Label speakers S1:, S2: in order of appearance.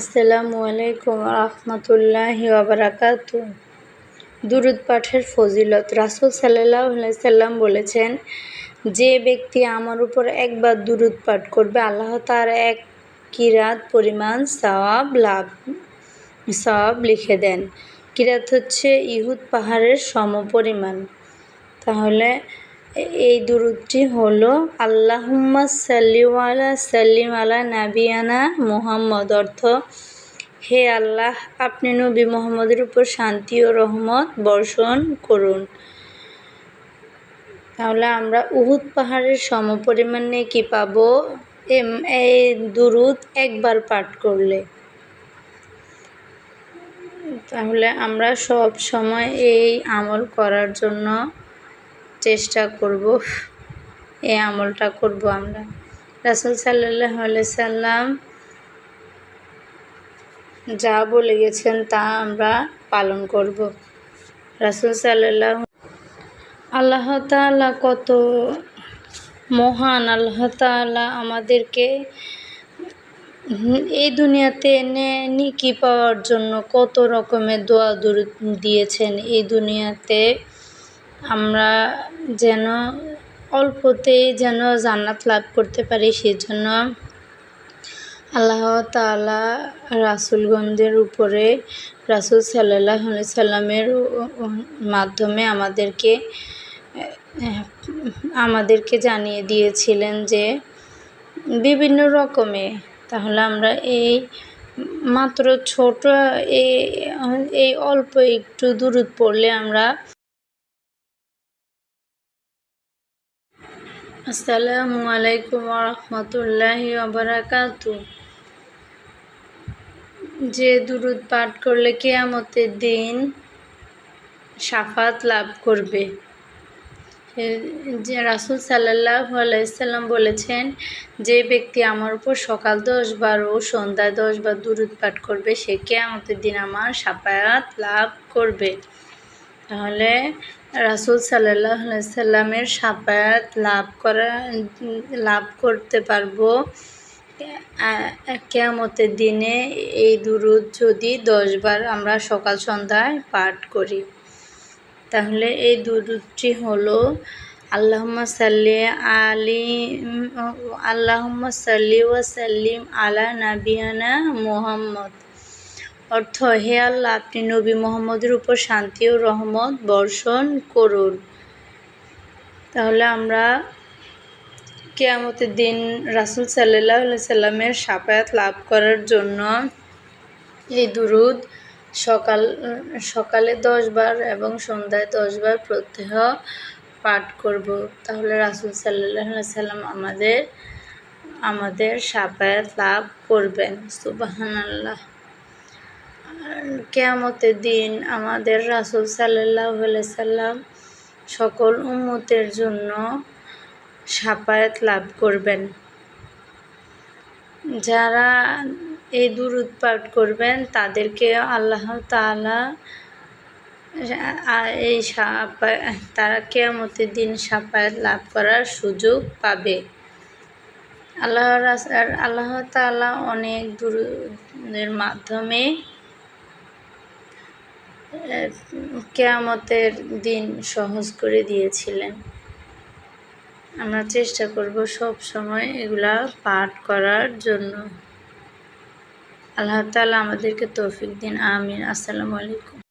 S1: আসসালামু আলাইকুম রহমতুল্লাহ ওবরাকাত দুরুদ পাঠের ফজিলত। রাসুল সাল্লাহ সাল্লাম বলেছেন, যে ব্যক্তি আমার উপর একবার দুরুদ পাঠ করবে, আল্লাহ তার এক কিরাত পরিমাণ সওয়াব লাভ, সওয়াব লিখে দেন। কিরাত হচ্ছে ইহুদ পাহাড়ের সমপরিমাণ। তাহলে এই দুরুদটি হলো, আল্লাহুম্মা সাল্লিওয়ালা সাল্লিম আলা নাবিয়ানা মুহাম্মদ অর্থ, হে আল্লাহ, আপনি নবী মোহাম্মদের উপর শান্তি ও রহমত বর্ষণ করুন। তাহলে আমরা উহুদ পাহাড়ের সমপরিমাণে কি পাবো এই দুরুদ একবার পাঠ করলে। তাহলে আমরা সব সময় এই আমল করার জন্য চেষ্টা করব এই আমলটা করব আমরা। রাসুল সাল্লাহ সাল্লাম যা বলে গেছেন তা আমরা পালন করব। রাসুল সাল্লাহ আল্লাহ তালা কত মহান। আল্লাহ তালা আমাদেরকে এই দুনিয়াতে এনে নিকি পাওয়ার জন্য কত রকমের দোয়া দূর দিয়েছেন। এই দুনিয়াতে আমরা যেন অল্পতেই যেন জান্নাত লাভ করতে পারি, সেজন্য আল্লাহ তালা রাসুলগঞ্জের উপরে, রাসুল সাল্লাহ সাল্লামের মাধ্যমে আমাদেরকে আমাদেরকে জানিয়ে দিয়েছিলেন যে বিভিন্ন রকমে, তাহলে আমরা এই মাত্র ছোট এই অল্প একটু দূরত পড়লে আমরা আসসালামু আলাইকুম রহমতুল্লাহ আবরাকাত যে দুরুদ পাঠ করলে কেয়ামতের দিন সাফাত লাভ করবে। যে রাসুল সাল্লাহ আলাইসাল্লাম বলেছেন, যে ব্যক্তি আমার উপর সকাল দশ বার ও সন্ধ্যা দশ বার দুরুদ পাঠ করবে, সে কেয়ামতের দিন আমার সাফায়াত লাভ করবে। তাহলে রাসুল সাল্লাহ সাল্লামের সাফায়াত লাভ করা, লাভ করতে পারব। কেয়ামতের দিনে এই দুরুদ যদি দশবার আমরা সকাল সন্ধ্যায় পাঠ করি, তাহলে এই দুরুদটি হলো আল্লাহম্মা সাল্লি আলি আল্লাহম্মা সাল্লি ওয়াসাল্লিম আলা নাবিয়ানা মোহাম্মদ। অর্থ, হে আল্লাহ, আপনি নবী মোহাম্মদের উপর শান্তি ও রহমত বর্ষণ করুন। তাহলে আমরা কেয়ামতের দিন রাসুল সাল্লাহ সাল্লামের সাপায়াত লাভ করার জন্য এই দুরুদ সকাল, সকালে দশবার এবং সন্ধ্যায় দশবার প্রত্যহ পাঠ করব। তাহলে রাসুল সাল্লাহ সাল্লাম আমাদের আমাদের সাপায়াত লাভ করবেন। সুবাহান আল্লাহ কেয়ামতের দিন আমাদের রাসুল সাল্লাহ সাল্লাম সকল উন্মতের জন্য সাপায়াত লাভ করবেন। যারা এই দুরুদ পাঠ করবেন, তাদেরকে আল্লাহ তালা এই তারা কেয়ামতের দিন সাপায়াত লাভ করার সুযোগ পাবে। আল্লাহ আল্লাহ তালা অনেক দূরের মাধ্যমে কেয়ামতের দিন সহজ করে দিয়েছিলেন। আমরা চেষ্টা করব সব সময় এগুলা পাঠ করার জন্য। আল্লাহ তালা আমাদেরকে তৌফিক দিন। আমিন। আসসালামু আলাইকুম।